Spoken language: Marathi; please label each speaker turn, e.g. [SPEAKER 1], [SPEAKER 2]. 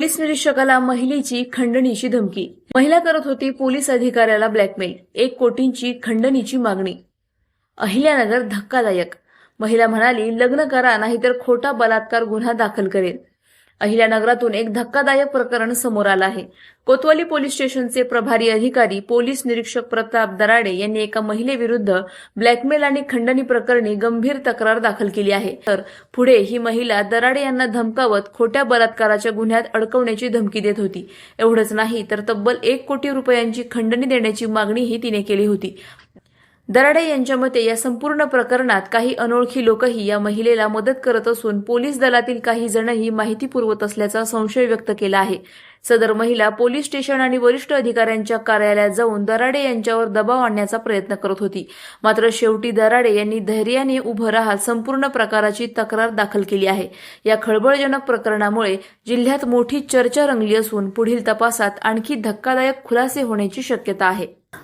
[SPEAKER 1] निरीक्षकाला महिलेची खंडणीची धमकी. महिला करत होती पोलीस अधिकाऱ्याला ब्लॅकमेल एक कोटींची खंडणीची मागणी. अहिल्यानगर धक्कादायक. महिला म्हणाली लग्न करा नाहीतर खोटा बलात्कार गुन्हा दाखल करेल अहिल्यानगरातून एक धक्कादायक प्रकरण समोर आलं आहे. कोतवाली पोलीस स्टेशनचे प्रभारी अधिकारी पोलीस निरीक्षक प्रताप दराडे यांनी एका महिलेविरुद्ध ब्लॅकमेल आणि खंडणी प्रकरणी गंभीर तक्रार दाखल केली आहे. तर पुढे ही महिला दराडे यांना धमकावत खोट्या बलात्काराच्या गुन्ह्यात अडकवण्याची धमकी देत होती. एवढंच नाही तर तब्बल एक कोटी रुपयांची खंडणी देण्याची मागणीही तिने केली होती. दराडे यांच्या मते या संपूर्ण प्रकरणात काही अनोळखी लोकही या महिलेला मदत करत असून पोलीस दलातील काही जणही माहिती पुरवत असल्याचा संशय व्यक्त केला आहे. सदर महिला पोलीस स्टेशन आणि वरिष्ठ अधिकाऱ्यांच्या कार्यालयात जाऊन दराडे यांच्यावर दबाव आणण्याचा प्रयत्न करत होती. मात्र शेवटी दराडे यांनी धैर्याने उभं राहत संपूर्ण प्रकाराची तक्रार दाखल केली आहे. या खळबळजनक प्रकरणामुळे जिल्ह्यात मोठी चर्चा रंगली असून पुढील तपासात आणखी धक्कादायक खुलासे होण्याची शक्यता आहे.